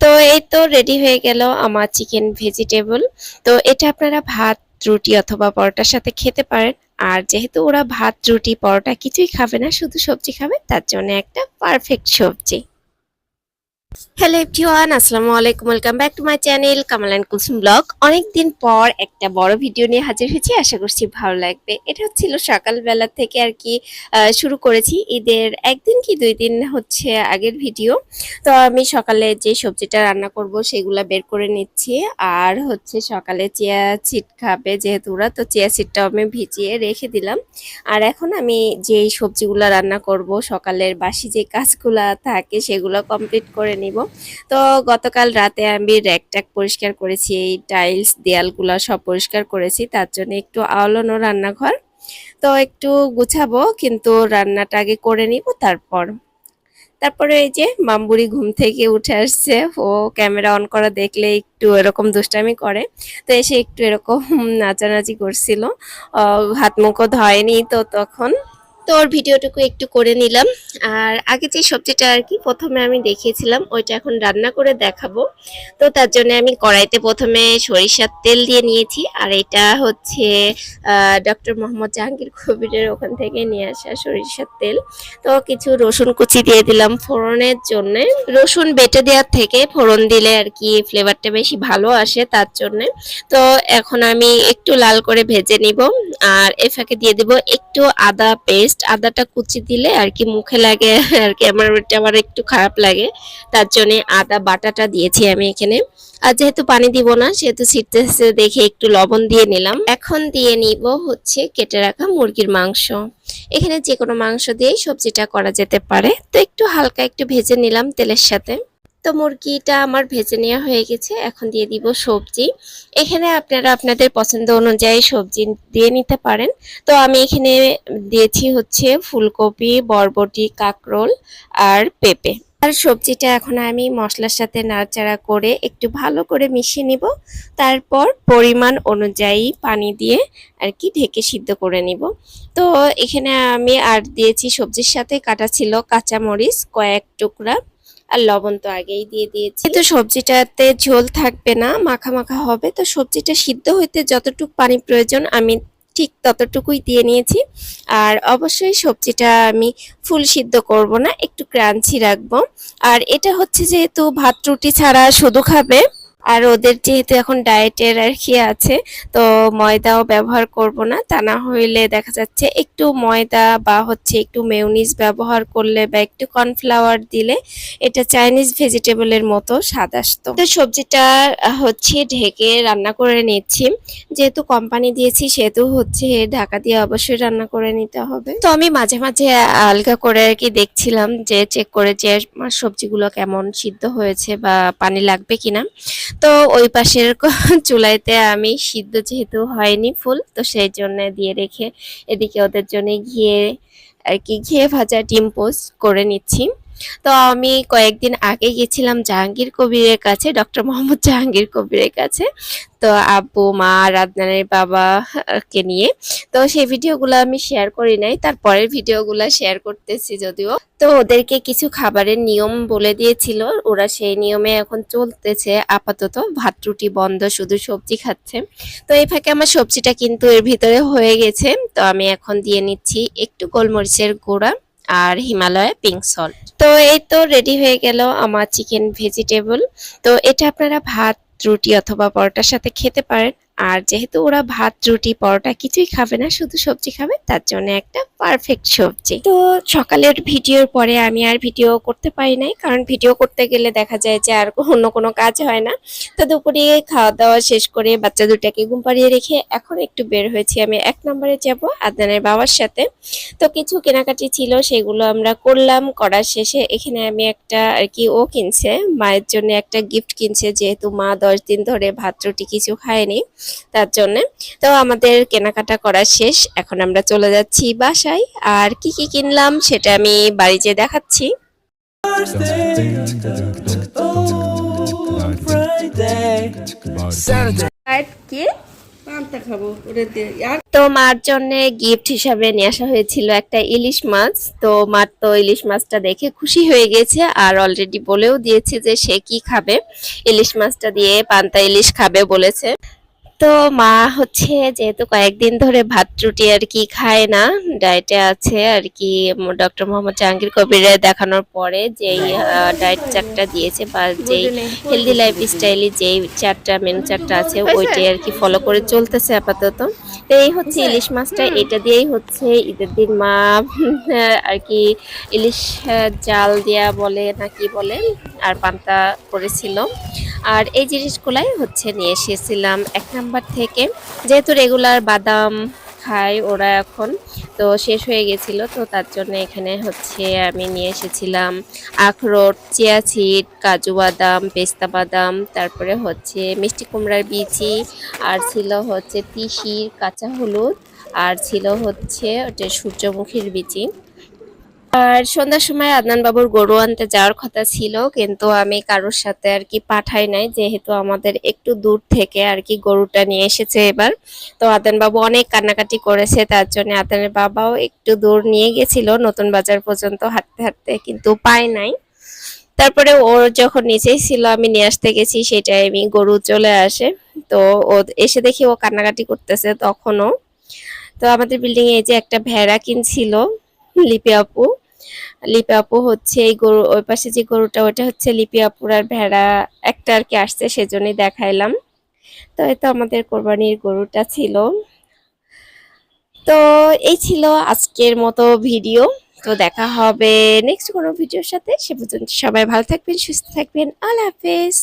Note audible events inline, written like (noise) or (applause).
তো এই তো রেডি হয়ে গেল আমার চিকেন ভেজিটেবল তো এটা আপনারা ভাত, রুটি অথবা পরোটার সাথে খেতে পারেন। আর যেহেতু ওরা ভাত, রুটি, পরোটা কিছুই খাবে না, শুধু সবজি খাবে, তার জন্য একটা পারফেক্ট সবজি। হ্যালো এভরিওয়ান আসসালামু আলাইকুম welcome back to my channel Kamal and Kulsum blog অনেকদিন পর একটা বড় ভিডিও নিয়ে হাজির হয়েছি, আশা করছি ভালো লাগবে। এটা হচ্ছিল সকালবেলা থেকে আর কি শুরু করেছি। ঈদের একদিন কি দুই দিন হচ্ছে আগের ভিডিও তো আমি সকালে যে সবজিটা রান্না করব সেগুলা বের করে নিচ্ছি। আর হচ্ছে সকালে চিয়া সিড খাবে যেহেতু ওরা, তো চিয়া সিডটাও আমি ভিজিয়ে রেখে দিলাম। আর এখন আমি যেই সবজিগুলা রান্না করব, সকালের বাসি যে কাজগুলা থাকে সেগুলো কমপ্লিট করে নিব। তো গতকাল রাতে আমি র্যাক ট্যাক পরিষ্কার করেছি, এই টাইলস, দেয়ালগুলো সব পরিষ্কার করেছি, তার জন্য একটু আওলানো রান্নাঘর। তো একটু গুছাবো, কিন্তু রান্নাটা আগে করে নিব, তারপর। তারপরে এই যে মামবুড়ি ঘুম থেকে উঠে আসছে, ও ক্যামেরা অন করা দেখলে একটু এরকম দুষ্টামি করে। তো এসে একটু এরকম (laughs) নাচানাচি করছিল। হাত মুখও ধয়নি তো তখন। তো ওর ভিডিওটুকু একটু করে নিলাম। আর আগে যে সবজিটা আর কি প্রথমে আমি দেখিয়েছিলাম, ওইটা এখন রান্না করে দেখাবো। তো তার জন্য আমি কড়াইতে প্রথমে সরিষার তেল দিয়ে নিয়েছি, আর এটা হচ্ছে ডক্টর মোহাম্মদ জাহাঙ্গীর কবিরের ওখান থেকে নিয়ে আসা সরিষার তেল। তো কিছু রসুন কুচি দিয়ে দিলাম ফোড়নের জন্য। রসুন বেটে দেওয়ার থেকে ফোড়ন দিলে আর কি ফ্লেভারটা বেশি ভালো আসে তার জন্য। তো এখন আমি একটু লাল করে ভেজে নিব, আর এ ফাঁকে দিয়ে দিব একটু আদা পেস্ট আদাটা কুচি দিলে আর কি মুখে লাগে, আর কি আমার আবার একটু খারাপ লাগে। তার জন্য আদা বাটাটা দিয়েছি আমি এখানে। আর যেহেতু পানি দিব না, সেহেতু ছিটতেছে দেখে একটু লবণ দিয়ে নিলাম। এখন দিয়ে নিব হচ্ছে কেটে রাখা মুরগির মাংস। এখানে যে কোনো মাংস দিয়েই সবজিটা করা যেতে পারে। তো একটু হালকা একটু ভেজে নিলাম তেলের সাথে। তো মুরগিটা আমার ভেজে নেওয়া হয়ে গেছে, এখন দিয়ে দিব সবজি। এখানে আপনারা আপনাদের পছন্দ অনুযায়ী সবজি দিয়ে নিতে পারেন। তো আমি এখানে দিয়েছি হচ্ছে ফুলকপি, বরবটি, কাকরোল আর পেঁপে। আর সবজিটা এখন আমি মশলার সাথে নাড়াচাড়া করে একটু ভালো করে মিশিয়ে নিব। তারপর পরিমাণ অনুযায়ী পানি দিয়ে আর কি ঢেকে সিদ্ধ করে নিব। তো এখানে আমি আর দিয়েছি সবজির সাথে কাটা ছিল কাঁচামরিচ, কয়েক টুকরা। আর লবণ তো আগেই দিয়ে দিয়েছি। কিন্তু সবজিটাতে ঝোল থাকবে না, মাখা মাখা হবে। তো সবজিটা সিদ্ধ হইতে যতটুকু পানি প্রয়োজন, আমি ঠিক ততটুকুই দিয়ে নিয়েছি। আর অবশ্যই সবজিটা আমি ফুল সিদ্ধ করব না, একটু ক্রাঞ্চি রাখব। আর এটা হচ্ছে যেহেতু ভাত রুটি ছাড়া শুধু খাবে আর ওদের যেহেতু এখন ডায়েটের আর কি আছে, তো ময়দাও ব্যবহার করব না। তা না হইলে দেখা যাচ্ছে একটু ময়দা বা হচ্ছে একটু মেয়োনিজ ব্যবহার করলে বা একটু কর্নফ্লাওয়ার দিলে এটা চাইনিজ ভেজিটেবলের মতো স্বাদ আসতো। সবজিটা হচ্ছে ঢেকে রান্না করে নিচ্ছি। যেহেতু কোম্পানি দিয়েছি, সেহেতু হচ্ছে ঢাকা দিয়ে অবশ্যই রান্না করে নিতে হবে। তো আমি মাঝে মাঝে আলগা করে আর কি দেখছিলাম যে চেক করে যে সবজিগুলো কেমন সিদ্ধ হয়েছে বা পানি লাগবে কিনা। তো ওই পাশের চুলাইতে আমি সিদ্ধ যেহেতু হয়নি ফুল, তো সেই জন্য দিয়ে রেখে এদিকে ওদের জন্য ঘিয়ে আর কি ঘিয়ে ভাজা ডিম পোস্ট করে নিচ্ছি। তো আমি কয়েকদিন আগে গেছিলাম জাহাঙ্গীর কবিরের কাছে, ডক্টর মোহাম্মদ জাহাঙ্গীর কবিরের কাছে। তো আব্বু, মা রাদনানের বাবা কে নিয়ে। তো সেই ভিডিওগুলো আমি শেয়ার করি নাই, তারপরের ভিডিওগুলো শেয়ার করতেছি যদিও। তো ওদেরকে কিছু খাবারের নিয়ম বলে দিয়েছিল, ওরা সেই নিয়মে এখন চলতেছে। আপাতত ভাত, রুটি বন্ধ, শুধু সবজি খাচ্ছে। তো এই ফাঁকে আমার সবজিটা কিন্তু এর ভিতরে হয়ে গেছে। তো আমি এখন দিয়ে নিচ্ছি একটু গোলমরিচের গুঁড়া। আর হিমালয়ে পিঙ্ক সল্ট তো এই তো রেডি হয়ে গেল আমার চিকেন ভেজিটেবল তো এটা আপনারা ভাত, রুটি অথবা পরোটার সাথে খেতে পারেন। আর যেহেতু ওরা ভাত, রুটি, পরোটা কিছুই খাবে না, শুধু সবজি খাবে, তার জন্য একটা পারফেক্ট সবজি। তো সকালের ভিডিওর পরে আমি আর ভিডিও করতে পারি নাই, কারণ ভিডিও করতে গেলে দেখা যায় যে আর অন্য কোনো কাজ হয় না। তো দুপুরে খাওয়া দাওয়া শেষ করে বাচ্চা দুটাকে ঘুম পাড়িয়ে রেখে এখন একটু বের হয়েছি। আমি এক নম্বরে যাব আদনানের বাবার সাথে। তো কিছু কেনাকাটি ছিল, সেগুলো আমরা করলাম। করার শেষে এখানে আমি একটা আর কি ও কিনছে, মায়ের জন্য একটা গিফট কিনছে, যেহেতু মা দশ দিন ধরে ভাত, রুটি কিছু খায়নি। তার জন্য। তো আমাদের কেনাকাটা করা শেষ। এখন আমরা চলে যাচ্ছি বাসায়। আর কি কি কিনলাম সেটা আমি বাড়ি যেয়ে দেখাচ্ছি। তো মার জন্য গিফট হিসাবে নিয়ে আসা হয়েছিল একটা ইলিশ মাছ। তো মার তো ইলিশ মাছটা দেখে খুশি হয়ে গেছে আর অলরেডি বলেও দিয়েছে যে সে কি খাবে। ইলিশ মাছটা দিয়ে পান্তা ইলিশ খাবে বলেছে। তো মা হচ্ছে যেহেতু কয়েকদিন ধরে ভাত রুটি আর কি খায় না ডায়েটে আছে আর কি ডক্টর মোহাম্মদ জাহাঙ্গীর কবিরে দেখানোর পরে যেই ডায়েট চার্টটা দিয়েছে বা যেই হেলদি লাইফ স্টাইলে যেই চারটা মেনু চারটা আছে ওইটাই আর কি ফলো করে চলতেছে আপাতত। তো এই হচ্ছে ইলিশ মাছটা এটা দিয়েই হচ্ছে ঈদের দিন মা আর কি ইলিশ জাল দেয়া বলে নাকি বলে আর পান্তা করেছিল। আর এই জিনিসগুলাই হচ্ছে নিয়ে এসেছিলাম এক নাম্বার থেকে। যেহেতু রেগুলার বাদাম খায় ওরা এখন, তো শেষ হয়ে গেছিল, তো তার জন্য এখানে হচ্ছে আমি নিয়ে এসেছিলাম আখরোট, চিয়া কাজু বাদাম, পেস্তা বাদাম, তারপরে হচ্ছে মিষ্টি কুমড়ার বিচি, আর ছিল হচ্ছে তিসির কাঁচা হলুদ, আর ছিল হচ্ছে ওটা সূর্যমুখীর বিচি। আর সন্ধ্যার সময় আদনান বাবুর গরু আনতে যাওয়ার কথা ছিল, কিন্তু আমি কারোর সাথে আর কি পাঠাই নাই, যেহেতু আমাদের একটু দূর থেকে আর কি গরুটা নিয়ে এসেছে এবার। তো আদান বাবু অনেক কান্নাকাটি করেছে, তার জন্য আদানের বাবাও একটু দূর নিয়ে গেছিল, নতুন বাজার পর্যন্ত হাঁটতে হাঁটতে কিন্তু পায় নাই। তারপরে ওর যখন নিচেই ছিল, আমি নিয়ে আসতে গেছি, সেই টাইমে গরু চলে আসে। তো ও এসে দেখি ও কান্নাকাটি করতেছে তখনও। তো আমাদের বিল্ডিং এ এই যে একটা ভেড়া কিনছিল লিপি আপু। লিপি আপু হচ্ছে এই গরু, ওই পাশে যে গরুটা ওটা হচ্ছে লিপি আপুর আর ভেড়া। একটা আর কি আসছে, সেজন্যই দেখাইলাম। তো এই তো আমাদের কোরবানির গরুটা ছিল। তো এই ছিল আজকের মতো ভিডিও। তো দেখা হবে নেক্সট কোনো ভিডিওর সাথে। সে পর্যন্ত সবাই ভালো থাকবেন, সুস্থ থাকবেন। আল্লাহ হাফেজ।